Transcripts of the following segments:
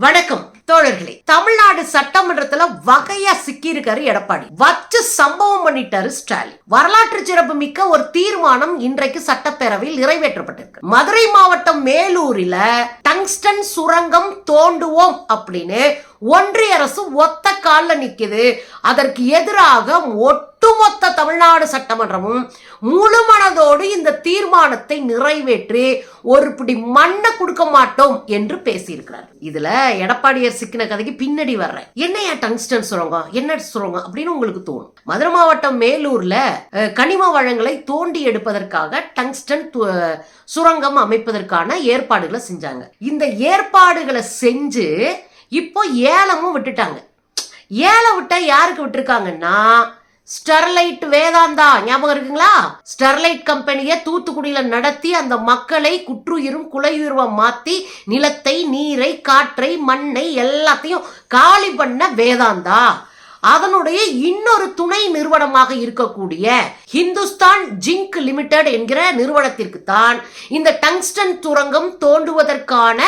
வணக்கம் தோழர்களே. தமிழ்நாடு சட்டமன்றத்துல வகையா சிக்கி இருக்காரு எடப்பாடி. வச்சு சம்பவம் பண்ணிட்டாரு ஸ்டாலின். வரலாற்று சிறப்பு மிக்க ஒரு தீர்மானம் இன்றைக்கு சட்டப்பேரவையில் நிறைவேற்றப்பட்டிருக்கு. மதுரை மாவட்டம் மேலூரில டங்ஸ்டன் சுரங்கம் தோண்டுவோம் அப்படின்னு ஒன்றிய அரசு ஒத்த காலில் நிற்குது அதற்கு எதிராக ஒட்டுமொத்த தமிழ்நாடு சட்டமன்றமும் முழு மனதோடு இந்த தீர்மானத்தை நிறைவேற்றி ஒரு பிடி மண்ணை கொடுக்க மாட்டோம் என்று பேசியிருக்கிறார். இதுல எடப்பாடியார் சிக்கின கதைக்கு பின்னாடி வர்றேன். என்னையா டங்ஸ்டன் சுரங்கம்? என்ன சுரங்கம் அப்படின்னு உங்களுக்கு தோணும். மதுரை மாவட்டம் மேலூர்ல கனிம வளங்களை தோண்டி எடுப்பதற்காக டங்ஸ்டன் சுரங்கம் அமைப்பதற்கான ஏற்பாடுகளை செஞ்சாங்க. இந்த ஏற்பாடுகளை செஞ்சு இப்போ ஏலமும் விட்டுட்டாங்க. ஏலம் விட்டா யாருக்கு விட்டுருக்காங்கன்னா ஸ்டெர்லைட் வேதாந்தா ஞாபகம் இருக்குங்களா? ஸ்டெர்லைட் கம்பெனியை தூத்துக்குடியில நடத்தி அந்த மக்களை குற்றுயிரும் குலையுருவா மாத்தி நிலத்தை நீரை காற்றை மண்ணை எல்லாத்தையும் காலி பண்ண வேதாந்தா. அதனுடைய இன்னொரு துணை நிறுவனமாக இருக்கக்கூடிய ஹிந்துஸ்தான் ஜிங்க் லிமிடெட் என்கிற நிறுவனத்திற்கு தான் இந்த டங்ஸ்டன் சுரங்கம் தோண்டுவதற்கான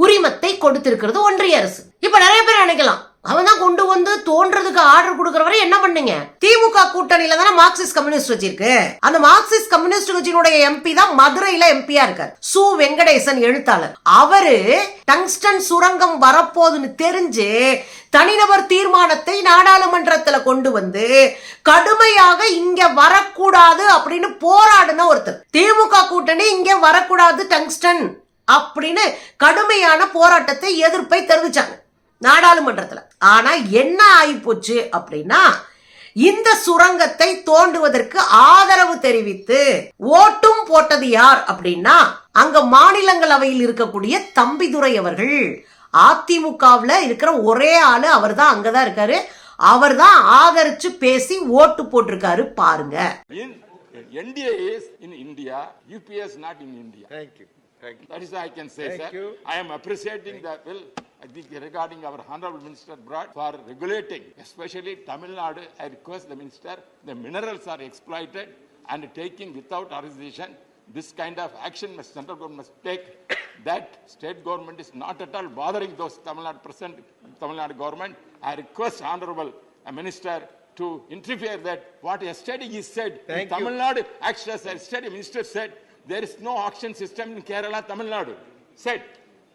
உரிமத்தை கொடுத்திருக்கிறது ஒன்றிய அரசு. இப்ப நிறைய பேர் நினைக்கலாம் அவன் தான் கொண்டு வந்து தோன்றதுக்கு ஆர்டர் கொடுக்கிற வரை என்ன பண்ணீங்க? திமுக கூட்டணியில தானே மார்க்சிஸ்ட் கம்யூனிஸ்ட் வச்சிருக்கு அந்த மார்க்சிஸ்ட் கம்யூனிஸ்ட் கட்சியினுடைய எம்பி தான் மதுரையில எம்பியா இருக்கார். சு. வெங்கடேசன் எழுத்தாளர். அவரு டங்ஸ்டன் சுரங்கம் வரப்போகுதுன்னு தெரிஞ்சு தனிநபர் தீர்மானத்தை நாடாளுமன்றத்துல கொண்டு வந்து கடுமையாக இங்க வரக்கூடாது அப்படின்னு போராடின ஒருத்தர். திமுக கூட்டணி இங்க வரக்கூடாது டங்ஸ்டன். அப்படின்னு கடுமையான போராட்டத்தை எதிர்ப்பை தெரிவிச்சாங்க நாடாளுமன்றத்தில் ஆனா என்ன ஆயிப்போச்சு அப்படின்னா இந்த சுரங்கத்தை தோண்டுவதற்கு ஆதரவு தெரிவித்து ஓட்டும் போட்டது யார் அப்படின்னா அங்க மாநிலங்களவையில் இருக்கக்கூடிய தம்பிதுரை அவர்கள் அதிமுகவில் இருக்கிற ஒரே ஆளு அவர் தான் அங்கதான் இருக்காரு அவர் தான் ஆதரிச்சு பேசி ஓட்டு போட்டிருக்காரு பாருங்க Thank you. That is all I can say, Thank sir. you. I am appreciating the bill. I think regarding our honorable minister brought for regulating, especially Tamil Nadu. I request the minister, the minerals are exploited and taking without authorization. This kind of action must central government must take. That state government is not at all bothering those Tamil Nadu present Tamil Nadu government. I request honorable uh, minister to interfere that what yesterday he said in Thank you. Tamil Nadu, actually as yesterday minister said, there is no auction system in Kerala, Tamil Nadu. Said,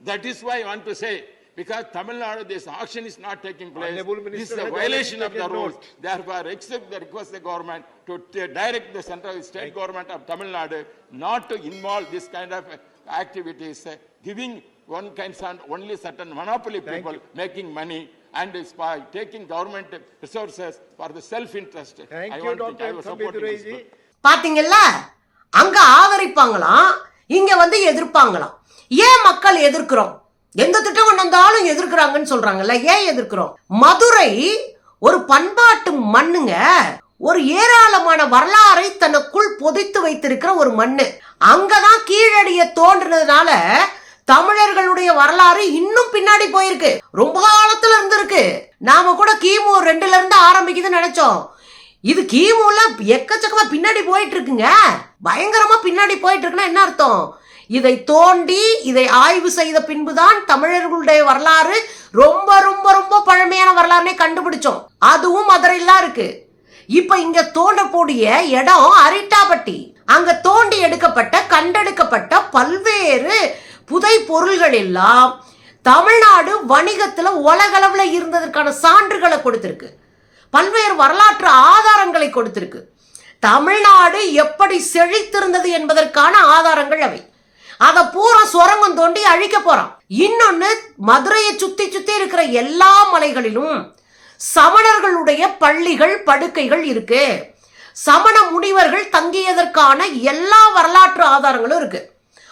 that is why I want to say, because Tamil Nadu, this auction is not taking place. Honorable This is Minister a has violation of already the taken rules. note. Therefore, accept the request the government to t- direct the central state government of Tamil Nadu not to involve this kind of uh, activities, uh, giving one concern only certain monopoly Thank people you. making money and is by taking government resources for the self-interest. Thank I you, want to- I Dr. was supporting this Thambidurai bill. ji. பாத்தீங்கல்ல அங்க ஆதரிப்பாங்களாம் இங்க வந்து எதிர்ப்பாங்களாம். ஏன் மக்கள் எதிர்க்கிறோம்? எந்த திட்டம் கொண்டு வந்தாலும் எதிர்க்கிறாங்கன்னு சொல்றாங்கல்ல ஏன் எதிர்க்கிறோம்? மதுரை ஒரு பண்பாட்டு மண்ணுங்க ஒரு ஏராளமான வரலாறை தனக்குள் பொதித்து வைத்திருக்கிற ஒரு மண்ணு. அங்கதான் கீழடிய தோன்றினதுனால தமிழர்களுடைய வரலாறு இன்னும் பின்னாடி போயிருக்கு. ரொம்ப காலத்துல இருந்திருக்கு. நாம கூட கிமு ரெண்டுல இருந்து ஆரம்பிக்குதுன்னு நினைச்சோம். இது கிமுல எக்கச்சக்கமா பின்னாடி போயிட்டு இருக்குங்க பயங்கரமா பின்னாடி போயிட்டு இருக்குன்னா என்ன அர்த்தம்? இதை தோண்டி இதை ஆய்வு செய்த பின்புதான் தமிழர்களுடைய வரலாறு ரொம்ப ரொம்ப ரொம்ப பழமையான வரலாறுனே கண்டுபிடிச்சோம். அதுவும் மதுரையிலாம் இருக்கு. இப்ப இங்க தோண்டக்கூடிய இடம் அரிட்டாபட்டி. அங்க தோண்டி எடுக்கப்பட்ட கண்டெடுக்கப்பட்ட பல்வேறு புதை பொருள்கள் எல்லாம் தமிழ்நாடு வணிகத்துல உலகளவுல இருந்ததற்கான சான்றுகளை கொடுத்திருக்கு. பல்வேறு வரலாற்று ஆதாரங்களை கொடுத்திருக்கு. தமிழ்நாடு எப்படி செழித்திருந்தது என்பதற்கான ஆதாரங்கள் அவை. அதை பூரா சுரங்கம் தோண்டி அழிக்க போறான். இன்னொன்னு மதுரையை சுத்தி சுத்தி இருக்கிற எல்லா மலைகளிலும் சமணர்களுடைய பள்ளிகள் படுக்கைகள் இருக்கு. சமண முனிவர்கள் தங்கியதற்கான எல்லா வரலாற்று ஆதாரங்களும் இருக்கு.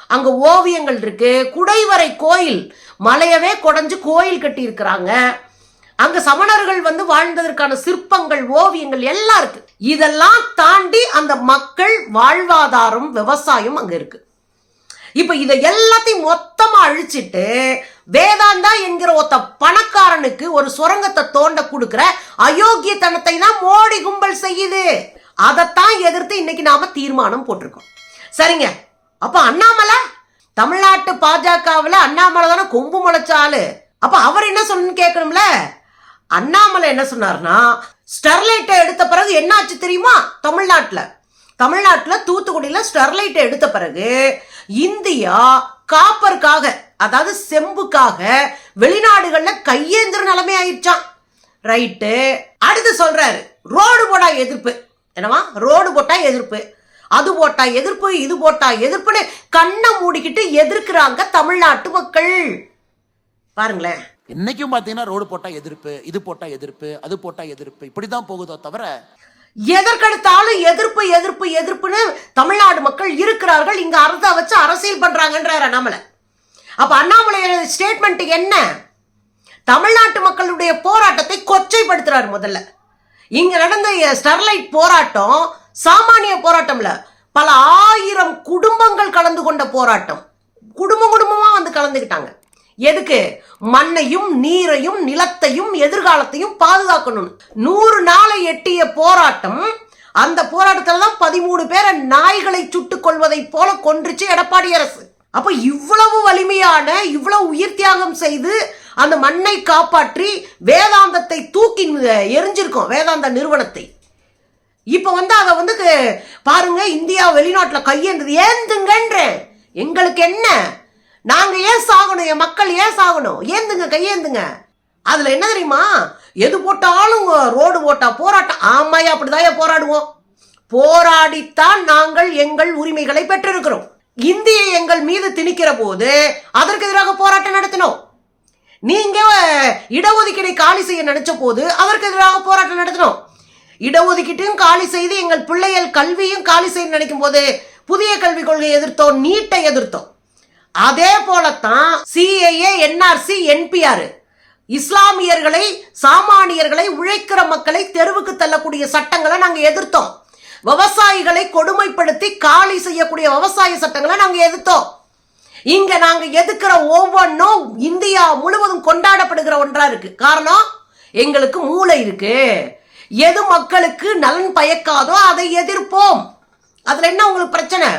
அங்க ஓவியங்கள் இருக்கு. குடைவரை கோயில் மலையவே குடைஞ்சு கோயில் கட்டி இருக்கிறாங்க அங்க சமணர்கள் வந்து வாழ்ந்ததற்கான சிற்பங்கள் ஓவியங்கள் எல்லாம் இருக்கு. இதெல்லாம் தாண்டி அந்த மக்கள் வாழ்வாதாரம் விவசாயம் அங்க இருக்கு. இப்ப இதை எல்லாத்தையும் மொத்தமா அழிச்சிட்டு வேதாந்தா என்கிற ஒத்த பணக்காரனுக்கு ஒரு சுரங்கத்தை தோண்ட கொடுக்கிற அயோக்கியத்தனத்தை தான் மோடி கும்பல் செய்யுது. அதைத்தான் எதிர்த்து இன்னைக்கு நாம தீர்மானம் போட்டிருக்கோம். சரிங்க. அப்ப அண்ணாமலை? தமிழ்நாட்டு பாஜகவுல அண்ணாமலை தானே கொம்பு முளைச்சாலு அப்ப அவர் என்ன சொல்லணும்னு கேட்கணும்ல? அண்ணாமலை என்ன சொன்னார்னா ஸ்டெர்லைட்டை எடுத்த பிறகு என்னாச்சு தெரியுமா? தமிழ்நாட்டில். தமிழ்நாட்டில் தூத்துக்குடியில் ஸ்டெர்லைட்டை எடுத்த பிறகு இந்தியா காப்பருக்காக அதாவது செம்புக்காக வெளிநாடுகளில் கையேந்திர நிலைமை ஆயிடுச்சான் ரைட்டு. அடுத்து சொல்றாரு ரோடு போட்டா எதிர்ப்பு. என்னவா? ரோடு போட்டா எதிர்ப்பு. அது போட்டா எதிர்ப்பு இது போட்டா எதிர்ப்புன்னு கண்ணை மூடிக்கிட்டு எதிர்க்கிறாங்க தமிழ்நாட்டு மக்கள். பாருங்களேன். என்னைக்கும் பார்த்தீங்கன்னா ரோடு போட்டா எதிர்ப்பு இது போட்டா எதிர்ப்பு அது போட்டா எதிர்ப்பு. இப்படிதான் போகுதோ தவிர எதற்கெடுத்தாலும் எதிர்ப்பு எதிர்ப்பு எதிர்ப்புன்னு தமிழ்நாடு மக்கள் இருக்கிறார்கள். இங்க அரசை வச்சு அரசியல் பண்றாங்கன்றார் அண்ணாமலை அப்ப அண்ணாமலை ஸ்டேட்மெண்ட் என்ன? தமிழ்நாட்டு மக்களுடைய போராட்டத்தை கொச்சைப்படுத்துறாரு முதல்ல. இங்க நடந்த ஸ்டெர்லைட் போராட்டம் சாமானிய போராட்டம்ல பல ஆயிரம் குடும்பங்கள் கலந்து கொண்ட போராட்டம். குடும்பம் குடும்பமா வந்து கலந்துக்கிட்டாங்க. எதுக்கு? மண்ணையும் நீரையும் நிலத்தையும் எதிர்காலத்தையும் பாதுகாக்கணும். நூறு நாளை எட்டிய போராட்டம் அந்த போராட்டத்தில் தான் பதிமூணு பேரை நாய்களை சுட்டுக் கொள்வதை போல கொன்றுச்சு எடப்பாடி அரசு. அப்ப இவ்வளவு வலிமையான இவ்வளவு உயிர் தியாகம் செய்து அந்த மண்ணை காப்பாற்றி வேதாந்தத்தை தூக்கி எரிஞ்சிருக்கோம் வேதாந்த நிறுவனத்தை. இப்ப வந்து அதை வந்து பாருங்க இந்தியா வெளிநாட்டில் கையேந்தது. ஏந்துங்கன்ற எங்களுக்கு என்ன? நாங்க ஏன் சாகணும்? என் மக்கள் ஏன் சாகணும்? ஏந்துங்க கையேந்துங்க. அதுல என்ன தெரியுமா? எது போட்டாலும் ரோடு போட்டா போராட்டம். ஆமாயா அப்படிதான் போராடுவோம். போராடித்தான் நாங்கள் எங்கள் உரிமைகளை பெற்றிருக்கிறோம். இந்திய எங்கள் மீது திணிக்கிற போது அதற்கு எதிராக போராட்டம் நடத்தினோம். நீங்க இடஒதுக்கீடை காலி செய்ய நினைச்ச போது அதற்கு எதிராக போராட்டம் நடத்தினோம். இடஒதுக்கீட்டையும் காலி செய்து எங்கள் பிள்ளைகள் கல்வியும் காலி செய்ய நினைக்கும் போது புதிய கல்விக் கொள்கையை எதிர்த்தோம் நீட்டை எதிர்த்தோம். அதே போலத்தான் சிஏஏ என்ஆர்சி என்பிஆர் இஸ்லாமியர்களை சாமானியர்களை உழைக்கிற மக்களை தெருவுக்கு தள்ளக்கூடிய சட்டங்களை நாங்கள் எதிர்த்தோம். விவசாயிகளை கொடுமைப்படுத்தி காலி செய்யக்கூடிய விவசாய சட்டங்களை நாங்கள் எதிர்த்தோம். இங்க நாங்க எதுக்கிற ஒவ்வொன்றும் இந்தியா முழுவதும் கொண்டாடப்படுகிற ஒன்றா இருக்கு. காரணம் எங்களுக்கு மூளை இருக்கு. எது மக்களுக்கு நலன் பயக்காதோ அதை எதிர்ப்போம். அதுல என்ன உங்களுக்கு பிரச்சனை?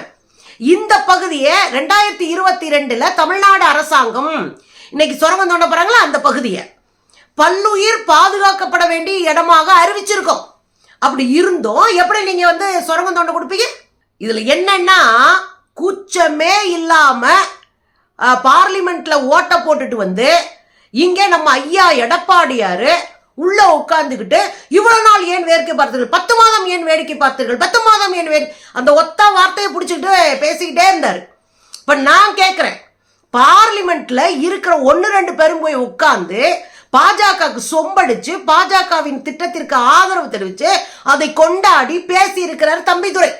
இந்த பகுதியை ரெண்டாயிரத்தி இருபத்தி ரெண்டுல தமிழ்நாடு அரசாங்கம் இன்னைக்கு சுரங்கம் தோண்ட போறாங்களா? அந்த பகுதியை. பல்லுயிர் பாதுகாக்கப்பட வேண்டிய இடமாக அறிவிச்சிருக்கோம். அப்படி இருந்தும். எப்படி நீங்க வந்து சுரங்கம் தோண்ட கொடுப்பீங்க? இதுல என்னன்னா கூச்சமே இல்லாம பார்லிமெண்ட்டில் பார்லிமெண்ட்ல ஓட்ட போட்டுட்டு வந்து இங்கே நம்ம ஐயா எடப்பாடியாரு உள்ள உட்கார்ந்துக்கிட்டு இவ்வளவு நாள் ஏன் வேடிக்கை பார்த்தீர்கள்? பத்து மாதம் ஏன் வேடிக்கை பார்த்தீர்கள்? பத்து மாதம் ஏன் வேடி அந்த ஒத்த வார்த்தையை பிடிச்சிக்கிட்டு பேசிக்கிட்டே இருந்தார். இப்போ நான் கேட்குறேன் பார்லிமெண்ட்ல இருக்கிற ஒன்று ரெண்டு பேரும் போய் உட்கார்ந்து பாஜகவுக்கு சொம்படிச்சு பாஜகவின் திட்டத்திற்கு ஆதரவு தெரிவித்து அதை கொண்டாடி பேசி இருக்கிறார் தம்பிதுரை.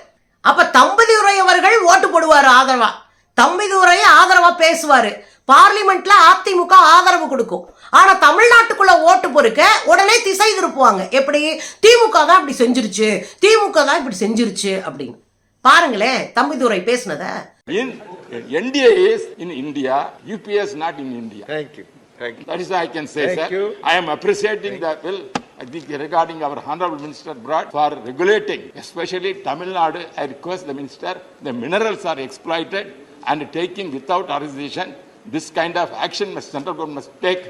அப்ப தம்பிதுரை அவர்கள் ஓட்டு போடுவார் ஆதரவா? தம்பிதுரை ஆதரவா பேசுவாரு பார்லிமெண்ட்ல அதிமுக ஆதரவு கொடுக்கும் ஆனா தமிழ்நாட்டுக்குள்ள ஓட்டு பொறுக்க உடனே திசை திருப்புவாங்க எப்படி திமுக தான் இப்படி செஞ்சிருச்சு திமுக தான் இப்படி செஞ்சிருச்சு அப்படின்னு பாருங்களேன் Thambidurai பேசுனத in India, UPS not in India. Thank you. Thank you. That is all I can say, Thank sir. you. I am appreciating the bill. I think regarding our honorable minister brought for regulating, especially Tamil Nadu. I request the minister, the minerals are exploited and taking without authorization. This kind of action must central government must take.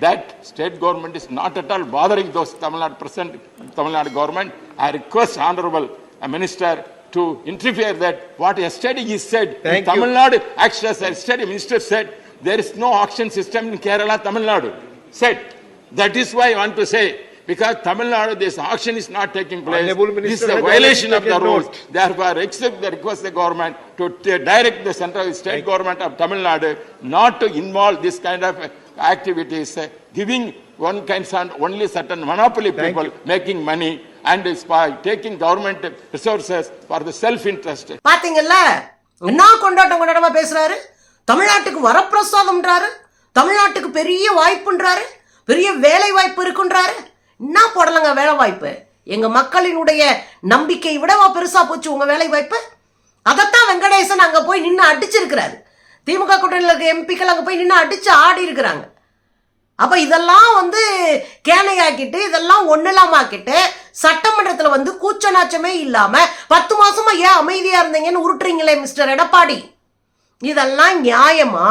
That state government is not at all bothering those Tamil Nadu present Tamil Nadu government. I request honorable minister to interfere that what yesterday he said. Thank you. Tamil Nadu, actually, as yesterday minister said, there is no auction system in Kerala, Tamil Nadu. Said. That is why I want to say, because Tamil Nadu, this auction is not taking place. This is a violation of the rules. Therefore, accept the request the government to t- direct the central state government of Tamil Nadu not to involve this kind of uh, activities, uh, giving one kind of only certain monopoly Thank people making money and is by taking government resources for the self-interest. பாத்தீங்கல்ல என்ன கொண்டாட்டம் கொண்டாட்டமா பேசுறாரு தமிழ்நாட்டுக்கு வரப்பிரசாதம்ன்றாரு தமிழ்நாட்டுக்கு பெரிய வாய்ப்புன்றாரு பெரிய வேலை வாய்ப்பு இருக்குன்றாரு என்ன போடலங்க வேலை வாய்ப்பு. எங்க மக்களினுடைய நம்பிக்கை விடவா பெருசா போச்சு உங்க வேலை வாய்ப்பு? அதைத்தான் வெங்கடேசன் அங்க போய் நின்று அடிச்சிருக்கிறாரு. திமுக கூட்டணியில் இருக்க எம்பிக்கள் அங்க போய் நின்று அடிச்சு ஆடி இருக்கிறாங்க. அப்ப இதெல்லாம் வந்து கேனையாக்கிட்டு இதெல்லாம் ஒன்றில்லாமாக்கிட்டு சட்டமன்றத்தில் வந்து கூச்ச நாச்சமே இல்லாம பத்து மாசமா ஏன் அமைதியா இருந்தீங்கன்னு உருட்டுறீங்களே மிஸ்டர் எடப்பாடி? இதெல்லாம் நியாயமா?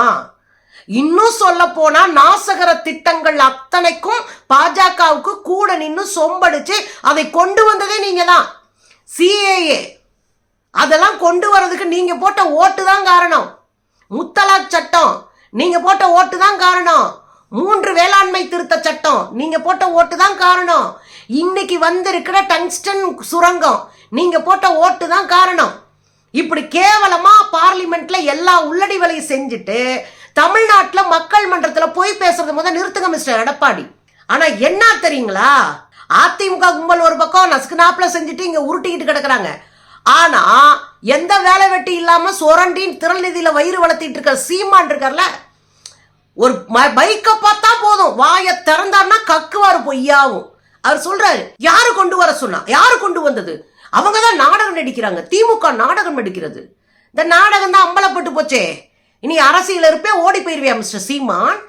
இன்னும் சொல்ல போனா நாசகர திட்டங்கள் அத்தனைக்கும் பாஜகவுக்கு கூட நின்று சொம்படிச்சு அதை கொண்டு வந்ததே நீங்க தான் சிஏஏ அதெல்லாம் கொண்டு வர்றதுக்கு நீங்க போட்ட ஓட்டு தான் காரணம். முத்தலாக் சட்டம் நீங்க போட்ட ஓட்டு தான் காரணம். மூன்று வேளாண்மை திருத்த சட்டம் நீங்க போட்ட ஓட்டு தான் காரணம். இன்னைக்கு வந்திருக்கிற டங்ஸ்டன் சுரங்கம் நீங்க போட்ட ஓட்டு தான் காரணம். இப்படி கேவலமா பார்லிமெண்ட்ல எல்லா உள்ளடி வேலையும் செஞ்சுட்டு தமிழ்நாட்டில் மக்கள் மன்றத்தில் போய் பேசுறது முதல் நிறுத்துங்க மிஸ்டர் எடப்பாடி. ஆனா என்ன தெரியுங்களா? அதிமுக கும்பல் ஒரு பக்கம் நசுக்கு செஞ்சுட்டு இங்க உருட்டிக்கிட்டு கிடக்குறாங்க. ஆனா எந்த வேலை வெட்டி இல்லாம சுரண்டின் திரள் நிதியில வயிறு வளர்த்திட்டு இருக்க சீமான் இருக்கார்ல ஒரு ம- பைக்கை பார்த்தா போதும். வாயை திறந்தாருன்னா கக்குவாரு பொய்யாவும். அவர் சொல்றாரு யாரு கொண்டு வர சொன்னா யாரு கொண்டு வந்தது? அவங்க தான் நாடகம் நடிக்கிறாங்க. திமுக நாடகம் நடிக்கிறது. இந்த நாடகம் தான் அம்பலப்பட்டு போச்சே. இனி அரசியல் இருப்பே ஓடி போயிருவியா மிஸ்டர் சீமான்?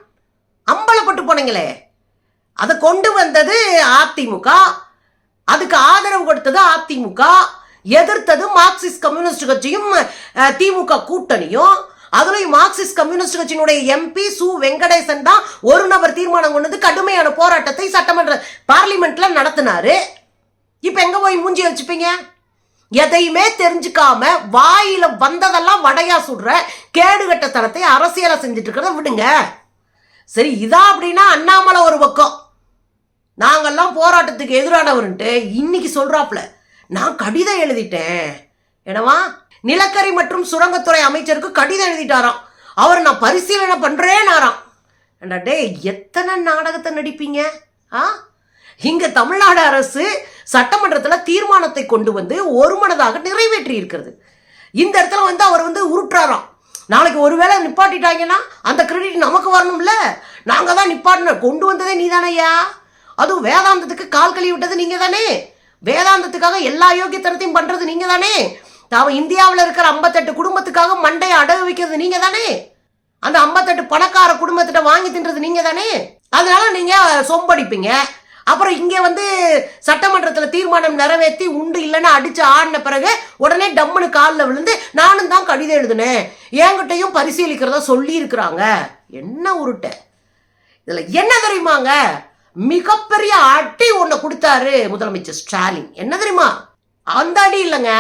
அம்பலப்பட்டு போனீங்களே. அதை கொண்டு வந்தது அதிமுக. அதுக்கு ஆதரவு கொடுத்தது அதிமுக. எதிர்த்தது மார்க்சிஸ்ட் கம்யூனிஸ்ட் கட்சியும் திமுக கூட்டணியும். அதுலயும் மார்க்சிஸ்ட் கம்யூனிஸ்ட் கட்சியினுடைய எம்பி சு வெங்கடேசன் தான் ஒரு நபர் தீர்மானம் கொண்டு கடுமையான போராட்டத்தை சட்டமன்ற பார்லிமெண்ட்ல நடத்தினாரு. இப்ப எங்க போய் மூஞ்சி வச்சுப்பீங்க எதையுமே தெரிஞ்சுக்காம வாயில வந்ததெல்லாம் வடையா சுடுற கேடுகட்டத்தனத்தை அரசியலை செஞ்சுட்டு இருக்கிறத விடுங்க. சரி இதா அப்படின்னா அண்ணாமலை ஒரு பக்கம். நாங்கள்லாம் போராட்டத்துக்கு எதிரானவர்ன்ட்டு இன்னைக்கு சொல்றாப்ல நான் கடிதம் எழுதிட்டேன். என்னவா? நிலக்கரி மற்றும் சுரங்கத்துறை அமைச்சருக்கு கடிதம் எழுதிட்டாராம். அவர் நான் பரிசீலனை பண்றேனாராம். ஏண்டா எத்தனை நாடகத்தை நடிப்பீங்க? ஆ? இங்க தமிழ்நாடு அரசு சட்டமன்றத்தில் தீர்மானத்தை கொண்டு வந்து ஒருமனதாக நிறைவேற்றி இருக்கிறது இந்த இடத்துல வந்து அவர் வந்து உருட்டுறாராம். நாளைக்கு ஒருவேளை நிப்பாட்டிட்டாங்கன்னா அந்த கிரெடிட் நமக்கு வரணும்ல. நாங்க தான் நிப்பாட்டின கொண்டு வந்ததே நீ தானையா அதுவும் வேதாந்தத்துக்கு கால் கழுவி விட்டது நீங்க தானே வேதாந்தத்துக்காக எல்லா யோகியத்தனத்தையும் பண்றது நீங்க தானே அவன் இந்தியாவில் இருக்கிற ஐம்பத்தெட்டு குடும்பத்துக்காக மண்டையை அடகு வைக்கிறது நீங்க தானே அந்த ஐம்பத்தெட்டு பணக்கார குடும்பத்திட்ட வாங்கி தின்றது நீங்க தானே அதனால நீங்க சொம்படிப்பீங்க. அப்புறம் இங்க வந்து சட்டமன்றத்தில் தீர்மானம் நிறைவேற்றி உண்டு இல்லைன்னு அடிச்சு ஆடின பிறகு உடனே டம்முன்னு காலில் விழுந்து நானும் தான் கடிதம் எழுதினேன். என்கிட்டையும் பரிசீலிக்கிறதா சொல்லியிருக்கிறாங்க. என்ன உருட்ட? இதில் என்ன தெரியுமாங்க? மிகப்பெரிய அடி ஒன்று கொடுத்தாரு முதலமைச்சர் ஸ்டாலின். என்ன தெரியுமா? அந்த அடி இல்லைங்க.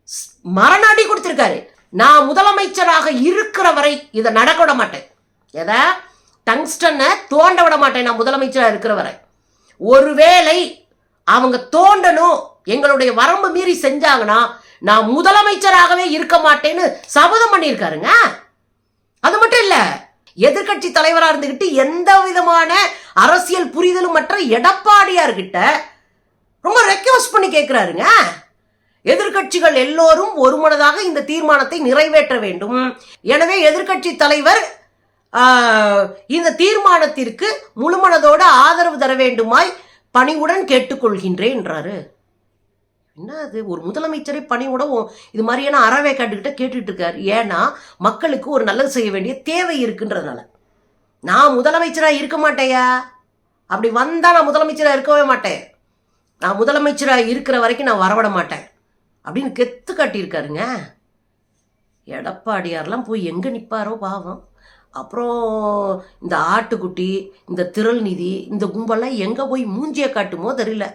ஸ்- மரண அடி கொடுத்துருக்காரு. நான் முதலமைச்சராக இருக்கிற வரை இதை நடக்க விட மாட்டேன். எதை? டங்ஸ்டனை தோண்ட விட மாட்டேன் நான் முதலமைச்சராக இருக்கிற வரை. ஒருவேளை அவங்க தோண்டணும் எங்களுடைய வரம்பு மீறி செஞ்சாங்கன்னா நான் முதலமைச்சராகவே இருக்க மாட்டேன்னு சபதம் பண்ணியிருக்காருங்க. அது மட்டும் இல்ல எதிர்க்கட்சி தலைவராக இருந்துகிட்டு எந்த விதமான அரசியல் புரிதலும் மற்ற எடப்பாடியார் கிட்ட ரொம்ப ரெக்வஸ்ட் பண்ணி கேட்கிறாருங்க எதிர்க்கட்சிகள் எல்லோரும் ஒருமனதாக இந்த தீர்மானத்தை நிறைவேற்ற வேண்டும். எனவே எதிர்க்கட்சி தலைவர் இந்த தீர்மானத்திற்கு முழுமனதோடு ஆதரவு தர வேண்டுமாய் பணிவுடன் கேட்டுக்கொள்கின்றேன்றாரு என்ன அது? ஒரு முதலமைச்சரை பணியோட இது மாதிரியான அறவே கண்டுகிட்ட கேட்டுட்டு இருக்காரு ஏன்னா மக்களுக்கு ஒரு நல்லது செய்ய வேண்டிய தேவை இருக்குன்றதுனால. நான் முதலமைச்சராக இருக்க மாட்டேயா? அப்படி வந்தால் நான் முதலமைச்சராக இருக்கவே மாட்டேன். நான் முதலமைச்சராக இருக்கிற வரைக்கும் நான் வரவிட மாட்டேன். அப்படின்னு கெத்து காட்டியிருக்காருங்க. எடப்பாடியாரெலாம் போய் எங்கே நிற்பாரோ பாவம். அப்புறம் இந்த ஆட்டுக்குட்டி இந்த திரள் நிதி இந்த கும்பெல்லாம் எங்கே போய் மூஞ்சியை காட்டுமோ தெரியல.